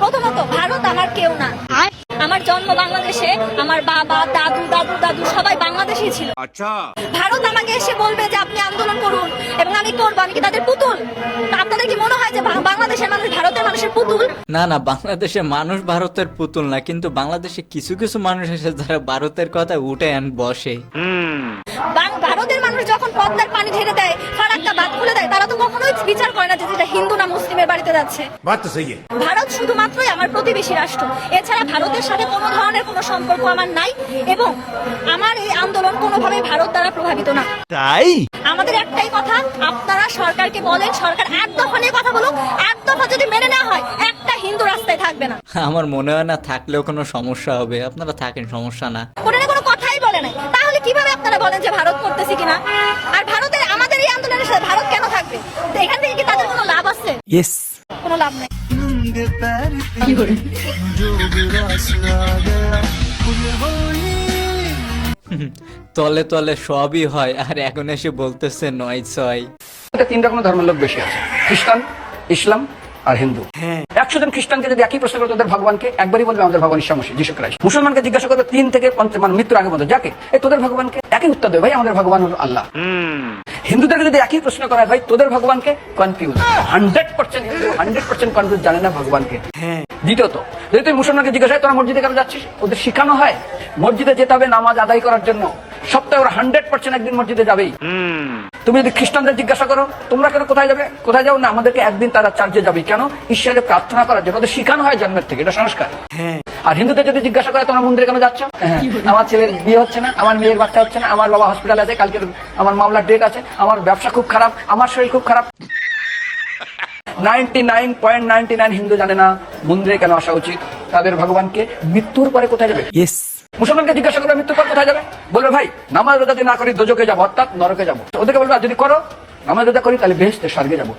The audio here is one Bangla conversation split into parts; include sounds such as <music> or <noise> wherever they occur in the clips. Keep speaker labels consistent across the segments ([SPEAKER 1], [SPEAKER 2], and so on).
[SPEAKER 1] প্রথমত ভারত আমার কেউ না। আমার জন্ম বাংলাদেশে আমার বাবা দাদু দাদু দাদু সবাই এসেছিল
[SPEAKER 2] আচ্ছা।
[SPEAKER 1] ভারত আমাকে এসে বলবে যে আপনি আন্দোলন করুন এবং আমি করব আমি কি তাদের পুতুল? আপনাদের কি মনে হয় যে বাংলাদেশের মানুষ ভারতের মানুষের পুতুল?
[SPEAKER 3] না না বাংলাদেশের মানুষ ভারতের পুতুল না কিন্তু বাংলাদেশে কিছু কিছু মানুষ এসে যারা ভারতের কথা উঠে আন বসে।
[SPEAKER 1] ভারতের মানুষ যখন পদ্মার পানি ঢেলে দেয় ফারাক্কা বাদ খুলে দেয় তারা তো কখনোই বিচার করে না যে এটা হিন্দু না মুসলিমের বাড়িতে যাচ্ছে। ভারত শুধুমাত্রই আমার প্রতিবেশী রাষ্ট্র। এছাড়া ভারতের সাথে কোনো ধরনের কোনো সম্পর্ক আমার নাই এবং আমার এই আন্দোলন কোনোভাবে ভারত দ্বারা প্রভাবিত না।
[SPEAKER 2] তাই?
[SPEAKER 1] আমাদের একটাই কথা আপনারা সরকারকে বলেন সরকার এক দফা নিয়ে কথা বলুক এক দফা যদি মেনে নেওয়া হয় একটা হিন্দু রাস্তায় থাকবে না।
[SPEAKER 3] আমার মনে হয় না থাকলেও কোনো সমস্যা হবে। আপনারা থাকেন সমস্যা না।
[SPEAKER 1] কোনো না কোনো কথাই বলে নাই। তাহলে কীভাবে আপনারা বলেন যে ভারত করতেছি কিনা? আর ভারতের আমাদের এই আন্দোলনের সাথে ভারত কেন থাকবে? এখান থেকে কি তাদের কোনো লাভ আছে?
[SPEAKER 3] ইয়েস
[SPEAKER 1] কোনো লাভ নেই।
[SPEAKER 3] তলে তলে সবই হয় আর এখন এসে বলতেছে নয় ছয়।
[SPEAKER 4] তিন রকমের ধর্মের লোক বেশি আছে। খ্রিস্টান ইসলাম আর হিন্দু। একশো জন খ্রিস্টানকে যদি একই প্রশ্ন করে তোদের ভগবানকে একবারই বলবে আমাদের ভগবান ঈশ্বর মসিহ যিশু ক্রাইস্ট মুসলমানকে জিজ্ঞাসা করবে তিন থেকে পঞ্চাশ মানে মৃত্যুর আগে মতো যাকে? এই তোদের ভগবানকে? একই উত্তর দেবে ভাই আমাদের ভগবান হলো আল্লাহ। হিন্দুদেরকে যদি একই প্রশ্ন করা হয় তোদের ভগবানকে confuse hundred percent Hindu hundred percent confuse জানে না ভগবানকে। দ্বিতীয়ত যদি তুই মুসলমানকে জিজ্ঞাসা হয় তোরা মসজিদে কেন যাচ্ছিস? ওদের শিখানো হয়। মসজিদে যেতে হবে নামাজ আদায় করার জন্য। সপ্তাহে ওরা হান্ড্রেড পার্সেন্ট একদিন মসজিদে যাবেই। তুমি যদি খ্রিস্টানদের জিজ্ঞাসা করো তোমরা কেন কোথায় যাবে? কোথায় যাও? না আমাদেরকে একদিন তারা চার্চে যাবে। কেন? ঈশ্বরের প্রার্থনা করার জন্য ওদের শিখানো হয় জন্মের থেকে এটা সংস্কার। আর হিন্দুদের যদি জিজ্ঞাসা করে তোমরা মন্দিরে কেন যাচ্ছ? হ্যাঁ, আমার ছেলের বিয়ে হচ্ছে না আমার মেয়ের বাচ্চা হচ্ছে না আমার বাবা হসপিটালে আছে কালকে আমার মামলার ডেট আছে আমার ব্যবসা খুব খারাপ আমার শরীর খুব খারাপ। Ninety nine point ninety nine Hindu জানে না মন্দিরে কেন আসা উচিত। তাদের ভগবানকে মৃত্যুর পরে কোথায় যাবে?
[SPEAKER 3] ইয়েস
[SPEAKER 4] মুসলমানকে জিজ্ঞাসা করবে, মৃত্যুর পর কোথায় যাবে? বলবে, ভাই নামাজ রোজা না করি দোজকে যাব, অর্থাৎ নরকে যাব। ওদেরকে বলবে যদি করো নামাজ রোজা করি, তাহলে বেহেস্তে স্বর্গে যাব।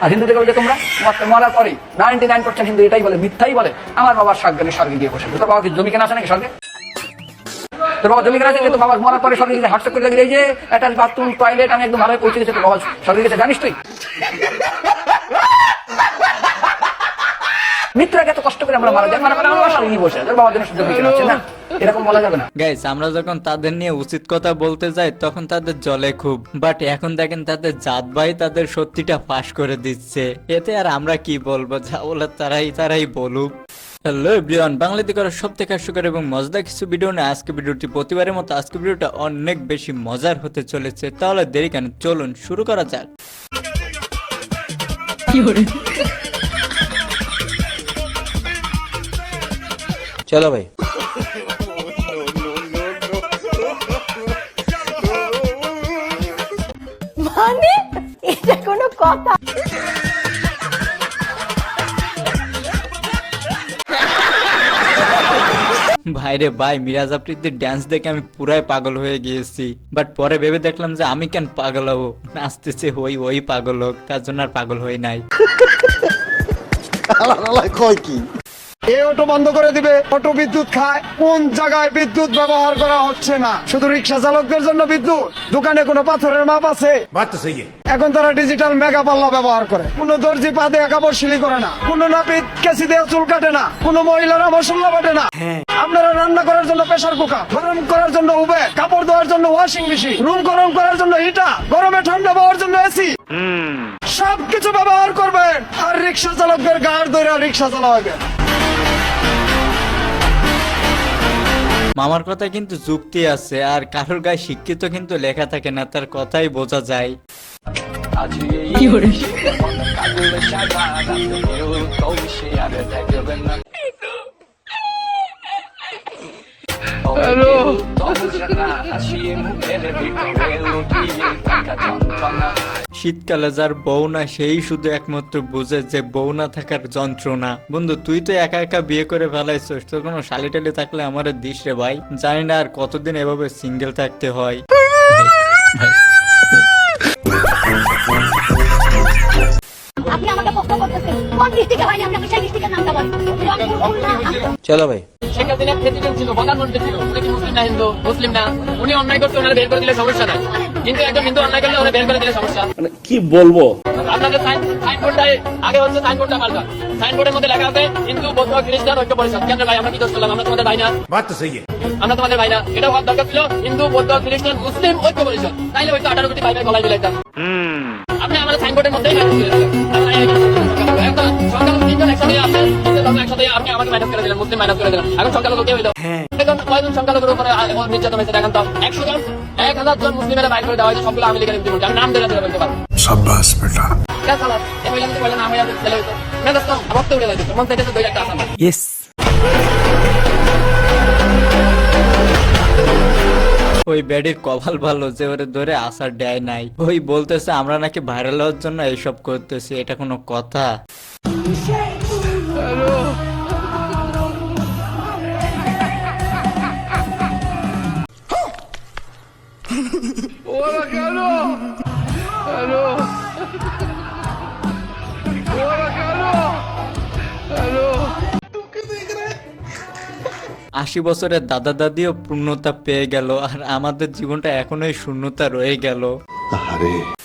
[SPEAKER 4] আর হিন্দুদেরকে বলবে, তোমরা মর- মরার পরে নাইনটি নাইন পার্সেন্ট হিন্দু এটাই বলে, মিথ্যাই বলে, আমার বাবার স্বর্গে স্বর্গে গিয়ে বসে তোর বাবা কি জমি কেনা আছে নাকি স্বর্গে? তোর বাবা জমি কেনা আছে? তোর বাবা মরার পরে স্বর্গে গেছে হাটসক করে দেখলে যে একটা বাথরুম টয়লেট আমি একদম ভালো পৌঁছে গেছে, তোর বাবা স্বর্গে গেছে, জানিস তুই? মিত্রাকে এত কষ্ট করে আমরা মারা যাই মারা পরে আমার বাবা স্বর্গে গিয়ে বসে আছে, বাবার জন্য জমি কেনা আছে না। এরকম বলা যাবে না।
[SPEAKER 3] গাইস আমরা যখন তাদের নিয়ে উচিত কথা বলতে যাই তখন তাদের জলে খুব। বাট এখন দেখেন তাদের জাত ভাই তাদের সত্যিটা ফাঁস করে দিচ্ছে। এতে আর আমরা কি বলব? যা তারাই তারাই বলুক। হ্যালো এভরিওয়ান বাংলাতে করার সব থেকে হাস্যকর এবং মজাদার কিছু ভিডিও না আজকে ভিডিওটি প্রতিবারের মতো আজকে ভিডিওটা অনেক বেশি মজার হতে চলেছে। তাহলে দেরি কেন? চলুন শুরু করা যাক।
[SPEAKER 5] চলো ভাই।
[SPEAKER 1] মানে? এটা কোনো কথা?
[SPEAKER 3] ভাই রে ভাই মিরাজ আফ্রিদির ড্যান্স দেখে আমি পুরাই পাগল হয়ে গিয়েছি। বাট পরে ভেবে দেখলাম যে আমি কেন পাগল হব? নাচতেছে ওই ওই পাগল হোক তার জন্য আর পাগল হয়ে নাই।
[SPEAKER 6] কি? এই অটো বন্ধ করে দিবে। অটো বিদ্যুৎ খায়। কোন জায়গায় বিদ্যুৎ ব্যবহার করা হচ্ছে না? শুধু রিক্সা চালকদের জন্য বিদ্যুৎ? দোকানে কোনো পাথরের মাপ আছে? এখন তারা ডিজিটাল মেগা পাল্লা ব্যবহার করে। কোনো দর্জি পাতে একাবর শিলি করে না। কোনো নাপিত কেসি দিয়ে চুল কাটে না। কোনো মহিলারা মশলা বাটে না। আপনারা রান্না করার জন্য প্রেসার কুকার গরম করার জন্য উবে কাপড় ধোয়ার জন্য ওয়াশিং মেশিন রুম গরম করার জন্য হিটা গরমে ঠান্ডা পাওয়ার জন্য এসি সবকিছু ব্যবহার করবেন। আর রিক্সা চালকদের গাড় ধরে রিক্সা চালাবেন।
[SPEAKER 3] মামার কথা কিন্তু যুক্তি আছে আর কারোর গায়ে শিক্ষিত কিন্তু লেখা থাকে না তার কথাই বোঝা যায়। <laughs> <laughs> শীতকালে যার বউ না সেই শুধু একমাত্র বুঝে যে বউ না থাকার যন্ত্রণা। বন্ধু তুই তো একা একা বিয়ে করে ফেলাইছিস তোর কোনো শালি টালি থাকলে আমার দিস রে ভাই। জানি না আর কতদিন এভাবে সিঙ্গেল থাকতে হয়।
[SPEAKER 5] চলো ভাই।
[SPEAKER 7] শেখ হাসিনা প্রেসিডেন্ট ছিল প্রধানমন্ত্রী ছিল মুসলিম না হিন্দু? মুসলিম না উনি অন্যায় করতে ওনারা বের করে দিলে সমস্যা নাই। কিন্তু একদম হিন্দু অন্যায় করলে ওরা বের করে দিলে সমস্যা।
[SPEAKER 8] মানে কি বলব?
[SPEAKER 7] আপনাদের সাইনবোর্ডটাই আগে হচ্ছে সাইনবোর্ডটা পাল্টা সাইনবোর্ডের মধ্যে লেখা আছে হিন্দু বৌদ্ধ খ্রিস্টান ঐক্য পরিষদ। কেন ভাই আমরা কি দোষ করলাম? আমরা তোমাদের ভাই না।
[SPEAKER 5] বাত তো সহি
[SPEAKER 7] আমরা তোমাদের ভাই না। এটা হওয়ার দরকার ছিল হিন্দু বৌদ্ধ খ্রিস্টান মুসলিম ঐক্য পরিষদ। তাইলে হয়তো আঠারো কোটি ভাই ভাই গলায় মিলাইতাম আপনি আমাদের সাইনবোর্ডের মধ্যেই
[SPEAKER 5] হ্যাঁ।
[SPEAKER 3] ওই ব্যাডির কপাল ভালো যে ওরে ধরে আসার দেয় নাই। ওই বলতেছে আমরা নাকি ভাইরাল হওয়ার জন্য এইসব করতেছি। এটা কোনো কথা? আশি বছরের দাদা দাদিও পূর্ণতা পেয়ে গেল আর আমাদের জীবনটা এখনোই শূন্যতা রয়ে গেল।
[SPEAKER 2] ওরে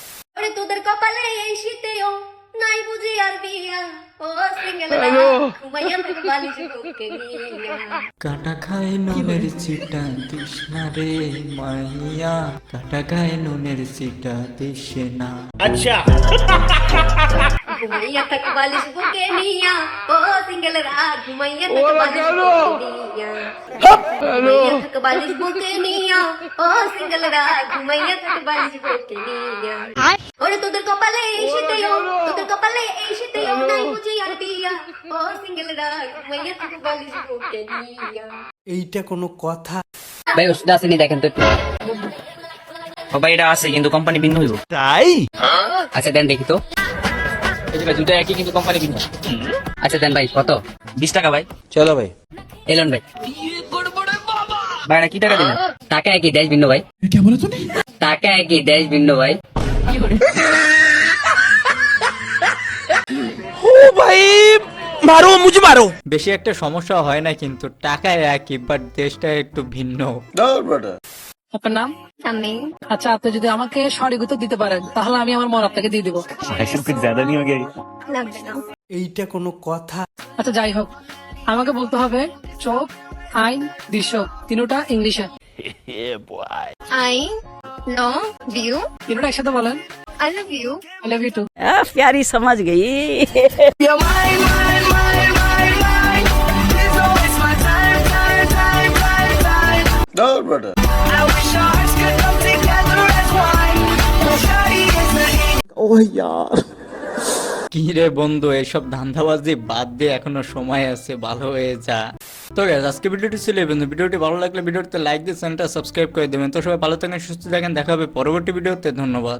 [SPEAKER 3] কাটা খায় নুনের চিটা তৃষ্ণা রে মাইয়া কাটা খায় নুনের চিটা তৃষ্ণা
[SPEAKER 2] ঘুমাইয়া থেকে বালিশ বুকে নিয়া ও সিঙ্গেল রাত ঘুমাইয়া থেকে বালিশ বুকে নিয়া ঘুমাইয়া থেকে বালিশ বুকে নিয়া ও সিঙ্গেল রাত ঘুমাইয়া থেকে বালিশ বুকে নিয়া ওরে তোদের কপালে এই তোদের কপালে এই
[SPEAKER 5] এইটা কোনো কথা?
[SPEAKER 8] ভাই ওষুধ আসেনি দেখেন তো ও ভাই এটা আছে কিন্তু কোম্পানি ভিন্ন হইব।
[SPEAKER 5] তাই?
[SPEAKER 8] আচ্ছা দেন দেখি তো।
[SPEAKER 7] ভাই দুটো একই কিন্তু কোম্পানি ভিন্ন।
[SPEAKER 8] আচ্ছা দেন ভাই কত? বিশ টাকা ভাই।
[SPEAKER 5] চলো ভাই।
[SPEAKER 8] এলন ভাই। ভাই কি টাকা দিলেন? টাকা একই দেশ ভিন্ন ভাই। টাকা একই দেশ ভিন্ন ভাই।
[SPEAKER 5] ভাই মারো মুঝে মারো।
[SPEAKER 3] বেশি একটা সমস্যা হয় না কিন্তু টাকা একই বাট দেশটা একটু ভিন্ন।
[SPEAKER 9] আপনার নাম?
[SPEAKER 2] আমি
[SPEAKER 9] আচ্ছা আপনি যদি আমাকে দিতে পারেন তাহলে আমি আমার মন আপনাকে দিয়ে দিব।
[SPEAKER 5] এইটা কোনো কথা।
[SPEAKER 9] আচ্ছা যাই হোক। আমাকে বলতে হবে চোখ আইন দৃশ্য তিনটা ইংলিশে।
[SPEAKER 2] আইন আই নো ভিউ
[SPEAKER 9] তিনোটা একসাথে বলেন
[SPEAKER 2] I love you
[SPEAKER 9] I love you too
[SPEAKER 10] प्यारी समझ गई
[SPEAKER 3] কি রে বন্ধু এইসব ধান্দাবাজি বাদ দিয়ে এখনো সময় আছে ভালো হয়ে যা তো গ্যাস আজকে ভিডিওটি ছিল এবং ভিডিওটি ভালো লাগলে ভিডিওতে লাইক দিয়ে চ্যানেলটা সাবস্ক্রাইব করে দেবেন। তো সবাই ভালো থাকেন, সুস্থ থাকেন। দেখা হবে পরবর্তী ভিডিওতে। ধন্যবাদ।